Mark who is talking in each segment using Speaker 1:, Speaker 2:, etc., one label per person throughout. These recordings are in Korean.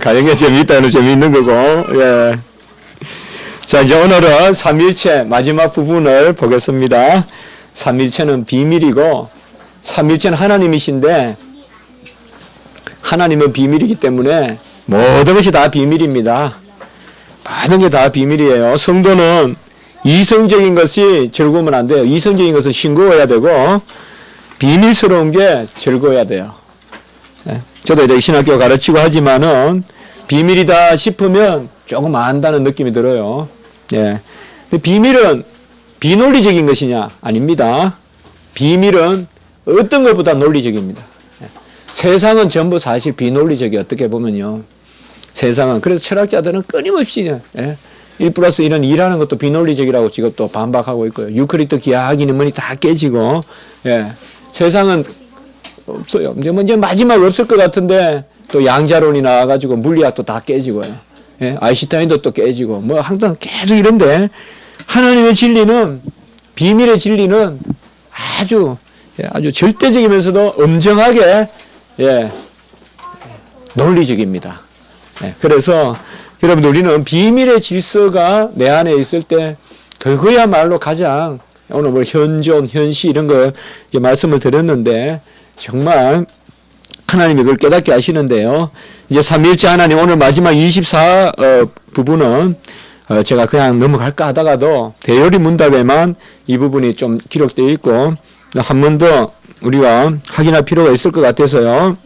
Speaker 1: 가정에 재미있다는 재미있는 거고, 예. 자, 이제 오늘은 삼일체 마지막 부분을 보겠습니다. 삼일체는 비밀이고, 삼일체는 하나님이신데, 하나님은 비밀이기 때문에 모든 것이 다 비밀입니다. 많은 게다 비밀이에요. 성도는 이성적인 것이 즐거우면 안 돼요. 이성적인 것은 싱거워야 되고, 비밀스러운 게 즐거워야 돼요. 예. 저도 이제 신학교 가르치고 하지만은 비밀이다 싶으면 조금 안다는 느낌이 들어요. 예. 근데 비밀은 비논리적인 것이냐? 아닙니다. 비밀은 어떤 것보다 논리적입니다. 예. 세상은 전부 사실 비논리적이 어떻게 보면요. 세상은 그래서 철학자들은 끊임없이 예. 1 플러스 1은 2라는 것도 비논리적이라고 지금 또 반박하고 있고요. 유크리트 기하학 이론이 다 깨지고 예. 세상은 없어요. 이제 뭐 이제 마지막 없을 것 같은데 또 양자론이 나와가지고 물리학 도 다 깨지고요. 예, 아인슈타인도 또 깨지고 뭐 항상 계속 이런데 하나님의 진리는 비밀의 진리는 아주 예, 아주 절대적이면서도 엄정하게 예, 논리적입니다. 예, 그래서 여러분들 우리는 비밀의 질서가 내 안에 있을 때 그거야말로 가장 오늘 뭐 현존, 현시 이런 거 이제 말씀을 드렸는데 정말 하나님이 그걸 깨닫게 하시는데요. 이제 삼일째 하나님 오늘 마지막 24 어, 부분은 어, 제가 그냥 넘어갈까 하다가도 대요리 문답에만 이 부분이 좀 기록되어 있고 한 번 더 우리가 확인할 필요가 있을 것 같아서요.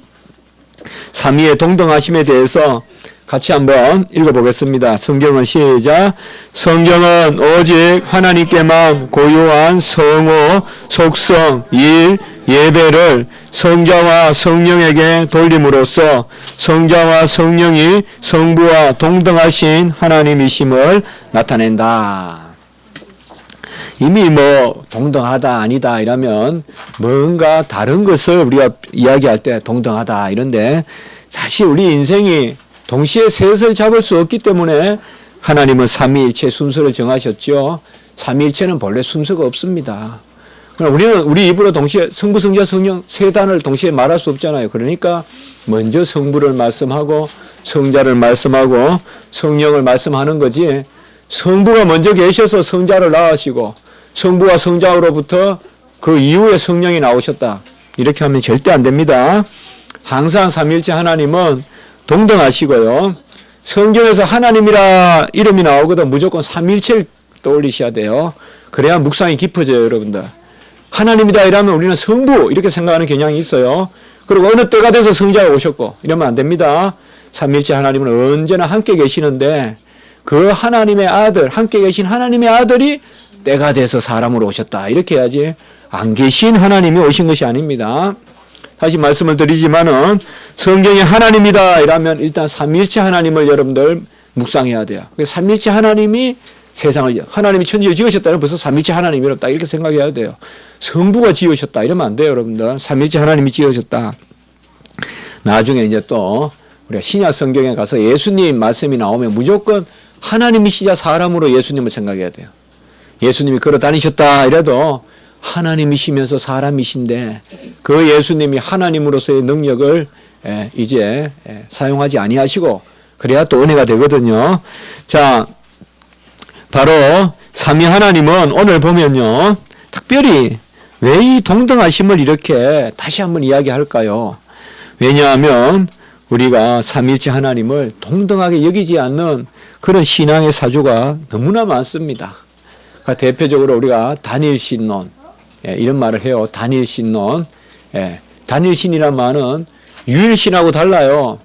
Speaker 1: 삼위의 동등하심에 대해서 같이 한번 읽어보겠습니다. 성경은 시작. 성경은 오직 하나님께만 고유한 성호, 속성, 일, 예배를 성자와 성령에게 돌림으로써 성자와 성령이 성부와 동등하신 하나님이심을 나타낸다. 이미 뭐 동등하다 아니다 이러면 뭔가 다른 것을 우리가 이야기할 때 동등하다 이런데 사실 우리 인생이 동시에 셋을 잡을 수 없기 때문에 하나님은 삼위일체 순서를 정하셨죠. 삼위일체는 본래 순서가 없습니다. 그럼 우리는 우리 입으로 동시에 성부, 성자, 성령 세 단을 동시에 말할 수 없잖아요. 그러니까 먼저 성부를 말씀하고 성자를 말씀하고 성령을 말씀하는 거지. 성부가 먼저 계셔서 성자를 낳으시고 성부와 성자로부터 그 이후에 성령이 나오셨다. 이렇게 하면 절대 안 됩니다. 항상 삼일째 하나님은 동등하시고요. 성경에서 하나님이라 이름이 나오거든 무조건 삼일체를 떠올리셔야 돼요. 그래야 묵상이 깊어져요, 여러분들. 하나님이다 이러면 우리는 성부 이렇게 생각하는 경향이 있어요. 그리고 어느 때가 돼서 성자가 오셨고 이러면 안 됩니다. 삼일째 하나님은 언제나 함께 계시는데 그 하나님의 아들 함께 계신 하나님의 아들이 때가 돼서 사람으로 오셨다 이렇게 해야지 안 계신 하나님이 오신 것이 아닙니다. 다시 말씀을 드리지만은 성경에 하나님이다 이러면 일단 삼일체 하나님을 여러분들 묵상해야 돼요. 삼일체 하나님이 세상을 하나님이 천지를 지으셨다면 벌써 삼일체 하나님이라 딱 이렇게 생각해야 돼요. 성부가 지으셨다 이러면 안 돼요, 여러분들. 삼일체 하나님이 지으셨다. 나중에 이제 또 우리가 신약 성경에 가서 예수님 말씀이 나오면 무조건 하나님이시자 사람으로 예수님을 생각해야 돼요. 예수님이 걸어 다니셨다 이래도 하나님이시면서 사람이신데 그 예수님이 하나님으로서의 능력을 예, 이제 예, 사용하지 아니하시고 그래야 또 은혜가 되거든요. 자, 바로 삼위 하나님은 오늘 보면요. 특별히 왜 이 동등하심을 이렇게 다시 한번 이야기할까요? 왜냐하면 우리가 삼위일체 하나님을 동등하게 여기지 않는 그런 신앙의 사조가 너무나 많습니다. 그러니까 대표적으로 우리가 단일 신론 예, 이런 말을 해요. 단일 신론. 예, 단일 신이란 말은 유일 신하고 달라요.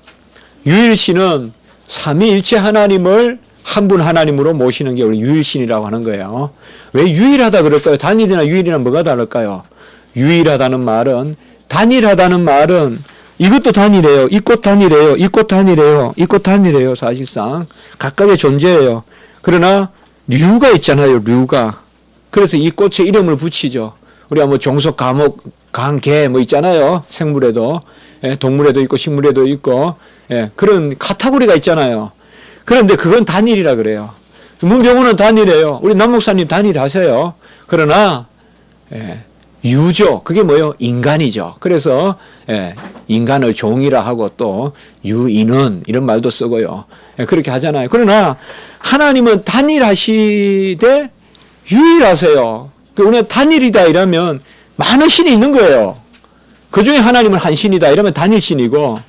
Speaker 1: 유일 신은 삼위일체 하나님을 한 분 하나님으로 모시는 게 우리 유일 신이라고 하는 거예요. 왜 유일하다 그럴까요? 단일이나 유일이나 뭐가 다를까요? 유일하다는 말은 단일하다는 말은 이것도 단일해요. 이 꽃 단일해요. 이 꽃 단일해요. 이 꽃 단일해요. 사실상 각각의 존재예요. 그러나 류가 있잖아요. 류가. 그래서 이 꽃에 이름을 붙이죠. 우리가 뭐 종속, 감옥, 강, 개 뭐 있잖아요. 생물에도 예, 동물에도 있고 식물에도 있고 예, 그런 카테고리가 있잖아요. 그런데 그건 단일이라 그래요. 문병호는 단일해요. 우리 남 목사님 단일하세요. 그러나 예, 유죠. 그게 뭐예요? 인간이죠. 그래서 예, 인간을 종이라 하고 또 유인은 이런 말도 쓰고요. 예, 그렇게 하잖아요. 그러나 하나님은 단일하시되 유일하세요. 그 우리가 단일이다 이러면 많은 신이 있는 거예요. 그 중에 하나님은 한 신이다 이러면 단일 신이고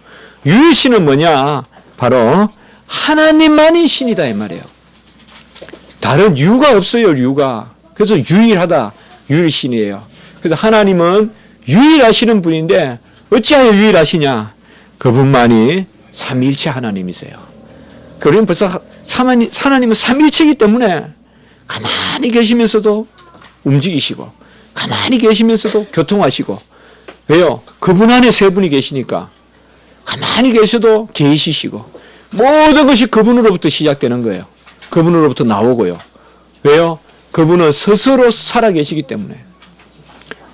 Speaker 1: 유일 신은 뭐냐? 바로 하나님만이 신이다 이 말이에요. 다른 유가 없어요, 유가. 그래서 유일하다, 유일신이에요. 그래서 하나님은 유일하시는 분인데 어찌하여 유일하시냐? 그분만이 삼일체 하나님이세요. 그러면 벌써 하나님, 하나님은 삼일체이기 때문에 가만히 계시면서도 움직이시고 가만히 계시면서도 교통하시고 왜요? 그분 안에 세 분이 계시니까 가만히 계셔도 계시시고 모든 것이 그분으로부터 시작되는 거예요. 그분으로부터 나오고요. 왜요? 그분은 스스로 살아 계시기 때문에.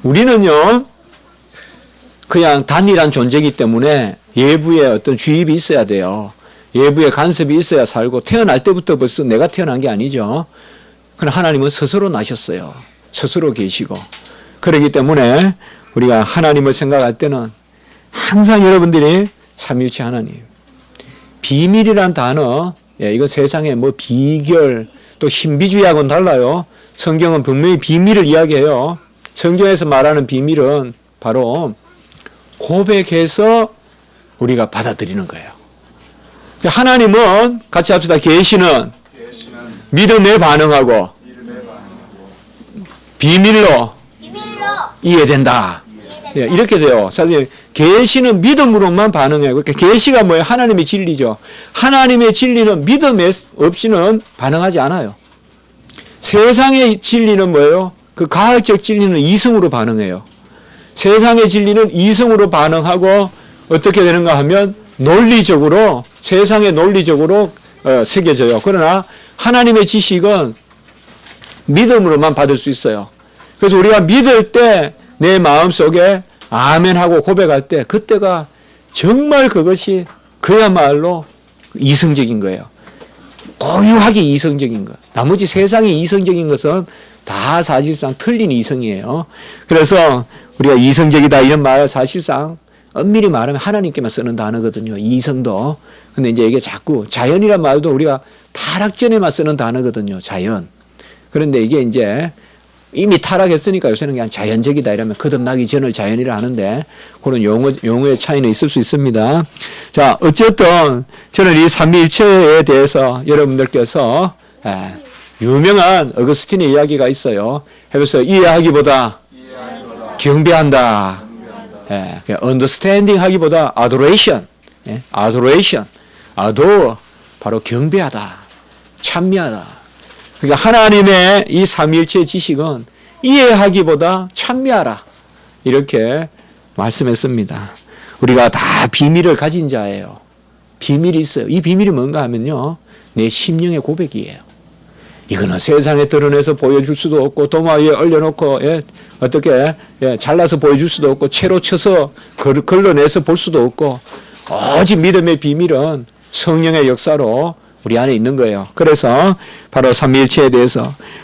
Speaker 1: 우리는요, 그냥 단일한 존재이기 때문에 예부에 어떤 주입이 있어야 돼요. 예부에 간섭이 있어야 살고 태어날 때부터 벌써 내가 태어난 게 아니죠. 그러나 하나님은 스스로 나셨어요. 스스로 계시고. 그렇기 때문에 우리가 하나님을 생각할 때는 항상 여러분들이 삼일체 하나님. 비밀이란 단어, 예, 이거 세상에 뭐 비결, 또 신비주의하고는 달라요. 성경은 분명히 비밀을 이야기해요. 성경에서 말하는 비밀은 바로 고백해서 우리가 받아들이는 거예요. 하나님은 같이 합시다. 계시는 믿음에 반응하고 비밀로
Speaker 2: 비밀로
Speaker 1: 이해된다. 예. 이렇게 돼요. 사실 계시는 믿음으로만 반응해요. 그러니까 계시가 뭐예요? 하나님의 진리죠. 하나님의 진리는 믿음 없이는 반응하지 않아요. 세상의 진리는 뭐예요? 그 과학적 진리는 이성으로 반응해요. 세상의 진리는 이성으로 반응하고 어떻게 되는가 하면 논리적으로 세상의 논리적으로 어, 새겨져요. 그러나 하나님의 지식은 믿음으로만 받을 수 있어요. 그래서 우리가 믿을 때 내 마음 속에 아멘 하고 고백할 때 그때가 정말 그것이 그야말로 이성적인 거예요. 고유하게 이성적인 것. 나머지 세상의 이성적인 것은 다 사실상 틀린 이성이에요. 그래서 우리가 이성적이다 이런 말 사실상 엄밀히 말하면 하나님께만 쓰는 단어거든요. 이성도. 근데 이제 이게 자꾸 자연이란 말도 우리가 타락전에만 쓰는 단어거든요. 자연. 그런데 이게 이제 이미 타락했으니까 요새는 그냥 자연적이다 이러면 거듭나기 전을 자연이라 하는데 그런 용어, 용어의 차이는 있을 수 있습니다. 자, 어쨌든 저는 이 삼위일체에 대해서 여러분들께서 예, 유명한 어거스틴의 이야기가 있어요. 해서 이해하기보다 경배한다. 예, 그냥 understanding 하기보다 adoration. 예, adoration. 바로 경배하다. 찬미하다. 그러니까 하나님의 이 삼위일체 지식은 이해하기보다 찬미하라. 이렇게 말씀했습니다. 우리가 다 비밀을 가진 자예요. 비밀이 있어요. 이 비밀이 뭔가 하면요. 내 심령의 고백이에요. 이거는 세상에 드러내서 보여줄 수도 없고 도마 위에 올려놓고 예, 어떻게 예, 잘라서 보여줄 수도 없고 채로 쳐서 걸, 걸러내서 볼 수도 없고 오직 믿음의 비밀은 성령의 역사로 우리 안에 있는 거예요. 그래서 바로 삼위일체에 대해서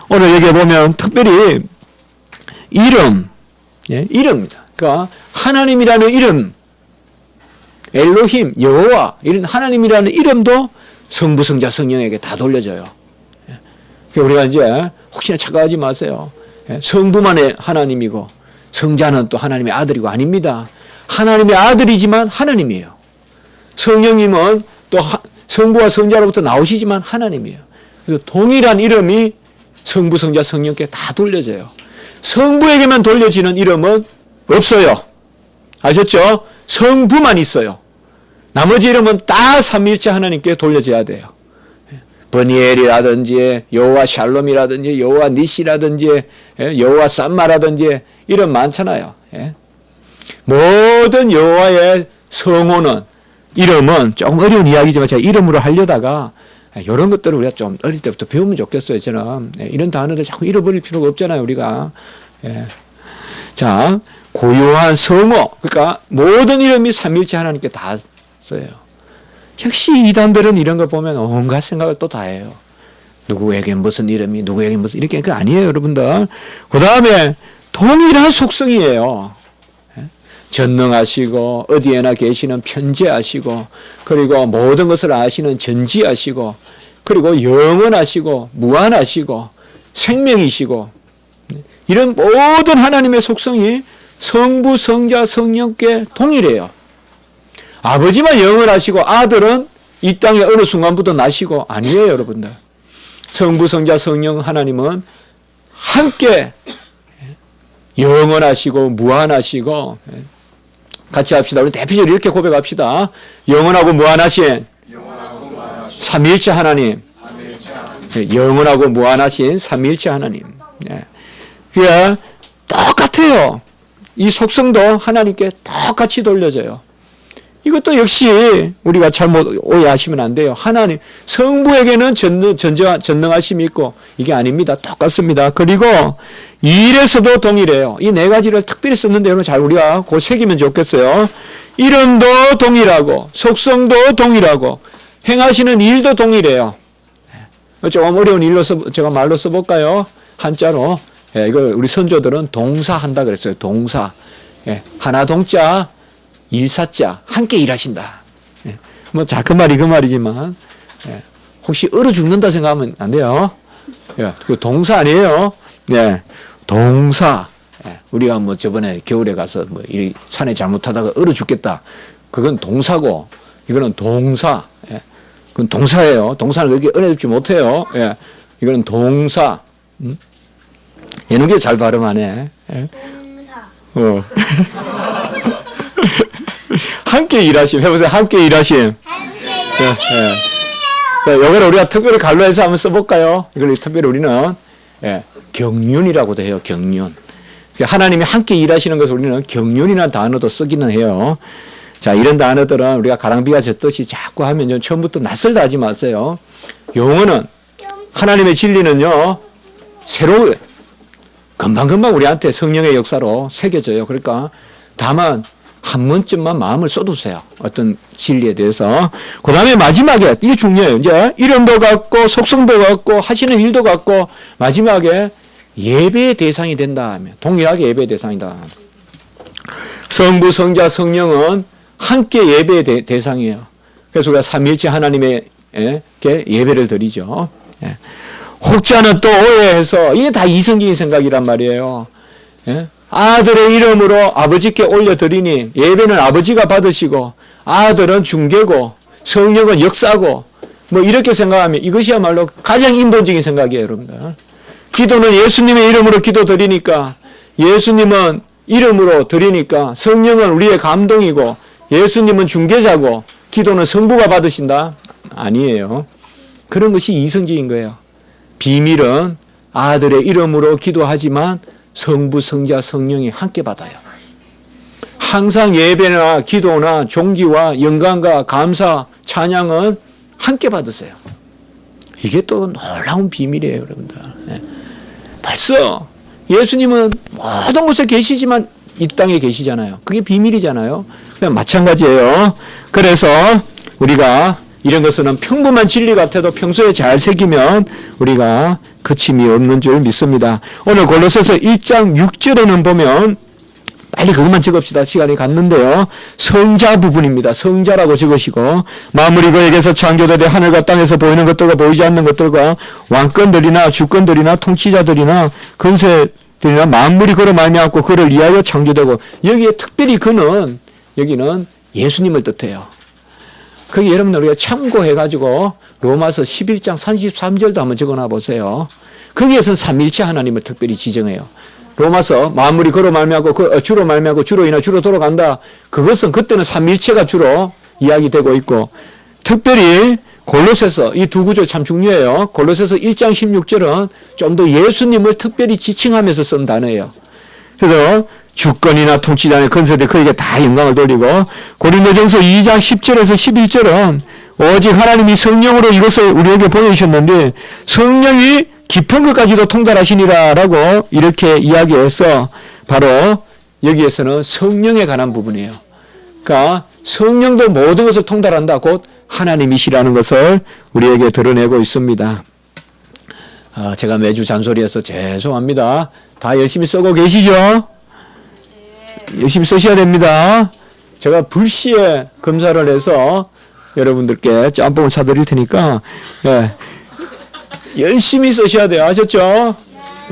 Speaker 1: 오늘 여기 보면 특별히 이름, 예, 이름입니다. 그러니까 하나님이라는 이름, 엘로힘, 여호와 이런 하나님이라는 이름도 성부, 성자, 성령에게 다 돌려져요. 예. 그러니까 우리가 이제 혹시나 착각하지 마세요. 예, 성부만의 하나님이고 성자는 또 하나님의 아들이고 아닙니다. 하나님의 아들이지만 하나님이에요. 성령님은 또 하- 성부와 성자로부터 나오시지만 하나님이에요. 그래서 동일한 이름이 성부, 성자, 성령께 다 돌려져요. 성부에게만 돌려지는 이름은 없어요. 아셨죠? 성부만 있어요. 나머지 이름은 다 삼위일체 하나님께 돌려져야 돼요. 버니엘이라든지 여호와 샬롬이라든지 여호와 니시라든지 예, 여호와 쌈마라든지 이름 많잖아요. 예. 모든 여호와의 성호는 이름은 조금 어려운 이야기지만 제가 이름으로 하려다가 이런 것들을 우리가 좀 어릴 때부터 배우면 좋겠어요. 저는 예, 이런 단어들 자꾸 잃어버릴 필요가 없잖아요. 우리가 예. 자 고유한 성호 그러니까 모든 이름이 삼일체 하나님께 다 써요. 역시 이단들은 이런 거 보면 온갖 생각을 또 다 해요. 누구에게 무슨 이름이 누구에게 무슨 이렇게 그 아니에요, 여러분들. 그 다음에 동일한 속성이에요. 예? 전능하시고 어디에나 계시는 편재하시고 그리고 모든 것을 아시는 전지하시고 그리고 영원하시고 무한하시고 생명이시고 이런 모든 하나님의 속성이 성부, 성자, 성령께 동일해요. 아버지만 영원하시고 아들은 이 땅에 어느 순간부터 나시고 아니에요, 여러분들. 성부, 성자, 성령 하나님은 함께 영원하시고 무한하시고 같이 합시다. 우리 대표적으로 이렇게 고백합시다. 영원하고 무한하신 삼위일체 하나님. 예, 영원하고 무한하신 삼위일체 하나님. 예. 그게 똑같아요. 이 속성도 하나님께 똑같이 돌려져요. 이것도 역시 우리가 잘못 오해하시면 안 돼요. 하나님 성부에게는 전능, 전능하심이 있고 이게 아닙니다. 똑같습니다. 그리고 일에서도 동일해요. 이 네 가지를 특별히 썼는데 여러분 잘 우리가 그 새기면 좋겠어요. 이름도 동일하고 속성도 동일하고 행하시는 일도 동일해요. 조금 어려운 일로 써, 제가 말로 써볼까요? 한자로. 예, 이거 우리 선조들은 동사한다 그랬어요. 동사. 예, 하나 동자, 일사자, 함께 일하신다. 예, 뭐, 자, 그 말이 그 말이지만, 예, 혹시 얼어 죽는다 생각하면 안 돼요. 예, 그 동사 아니에요. 예, 동사. 예, 우리가 뭐 저번에 겨울에 가서 뭐, 이 산에 잘못하다가 얼어 죽겠다. 그건 동사고, 이거는 동사. 예, 그건 동사예요. 동사는 그렇게 어렵지 못해요. 예. 이거는 동사. 음? 얘는 게 잘 발음하네. 예.
Speaker 2: 동사
Speaker 1: 어. 함께 일하심. 해보세요. 함께 일하심.
Speaker 2: 함께
Speaker 1: 예, 예. 자, 요거를 우리가 특별히 갈로해서 한번 써볼까요? 이걸 특별히 우리는, 예, 경륜이라고도 해요. 경륜. 그러니까 하나님이 함께 일하시는 것을 우리는 경륜이라는 단어도 쓰기는 해요. 자, 이런 단어들은 우리가 가랑비가 젖듯이 자꾸 하면 좀 처음부터 낯설다 하지 마세요. 용어는 하나님의 진리는요, 새로 금방금방 우리한테 성령의 역사로 새겨져요. 그러니까 다만 한 번쯤만 마음을 쏟으세요. 어떤 진리에 대해서. 그 다음에 마지막에, 이게 중요해요. 이제 이름도 같고, 속성도 같고, 하시는 일도 같고, 마지막에 예배의 대상이 된다 하면, 동일하게 예배의 대상이다. 성부, 성자, 성령은 함께 예배의 대, 대상이에요. 그래서 우리가 삼위일체 하나님의 예, 게 예배를 드리죠. 예. 혹자는 또 오해해서 이게 다 이성적인 생각이란 말이에요. 예? 아들의 이름으로 아버지께 올려드리니 예배는 아버지가 받으시고 아들은 중개고 성령은 역사고 뭐 이렇게 생각하면 이것이야말로 가장 인본적인 생각이에요, 여러분들. 기도는 예수님의 이름으로 기도 드리니까 예수님은 이름으로 드리니까 성령은 우리의 감동이고 예수님은 중개자고 기도는 성부가 받으신다? 아니에요. 그런 것이 이성적인 거예요. 비밀은 아들의 이름으로 기도하지만 성부, 성자, 성령이 함께 받아요. 항상 예배나 기도나 종기와 영광과 감사, 찬양은 함께 받으세요. 이게 또 놀라운 비밀이에요, 여러분들. 예. 벌써 예수님은 모든 곳에 계시지만 이 땅에 계시잖아요. 그게 비밀이잖아요. 그냥 마찬가지예요. 그래서 우리가 이런 것은 평범한 진리 같아도 평소에 잘 새기면 우리가 그침이 없는 줄 믿습니다. 오늘 골로새서 1장 6절에는 보면 빨리 그것만 적읍시다. 시간이 갔는데요. 성자 부분입니다. 성자라고 적으시고 마무리 그에게서 창조되되 하늘과 땅에서 보이는 것들과 보이지 않는 것들과 왕권들이나 주권들이나 통치자들이나 근세들이나 만물이 그로 말미암고 그를 위하여 창조되고 여기에 특별히 그는 여기는 예수님을 뜻해요. 거기 여러분들 우리가 참고해가지고 로마서 11장 33절도 한번 적어놔 보세요. 거기에서는 삼일체 하나님을 특별히 지정해요. 로마서 만물이 그로 말미암고 그, 어, 주로 말미암고 주로 인하 주로 돌아간다. 그것은 그때는 삼일체가 주로 이야기되고 있고 특별히 골로새서 이 두 구절 참 중요해요. 골로새서 1장 16절은 좀 더 예수님을 특별히 지칭하면서 쓴 단어예요. 그래서 주권이나 통치자의 건설에 그에게 다 영광을 돌리고 고린도전서 2장 10절에서 11절은 오직 하나님이 성령으로 이것을 우리에게 보여주셨는데 성령이 깊은 것까지도 통달하시니라라고 이렇게 이야기해서 바로 여기에서는 성령에 관한 부분이에요. 그러니까 성령도 모든 것을 통달한다. 곧 하나님이시라는 것을 우리에게 드러내고 있습니다. 아, 제가 매주 잔소리해서 죄송합니다. 다 열심히 쓰고 계시죠? 열심히 쓰셔야 됩니다. 제가 불시에 검사를 해서 여러분들께 짬뽕을 사드릴 테니까 예, 열심히 쓰셔야 돼요. 아셨죠?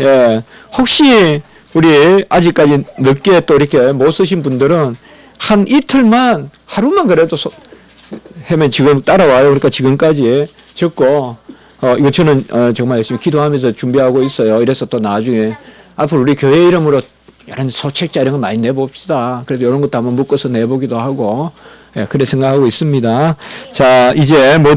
Speaker 1: 예. 혹시 우리 아직까지 늦게 또 이렇게 못 쓰신 분들은 한 이틀만 하루만 그래도 소, 하면 지금 따라와요. 그러니까 지금까지 적고 어 이거 저는 어, 정말 열심히 기도하면서 준비하고 있어요. 이래서 또 나중에 앞으로 우리 교회 이름으로 이런 소책자 이런 거 많이 내봅시다. 그래도 이런 것도 한번 묶어서 내보기도 하고 예, 그래 생각하고 있습니다. 자 이제 뭐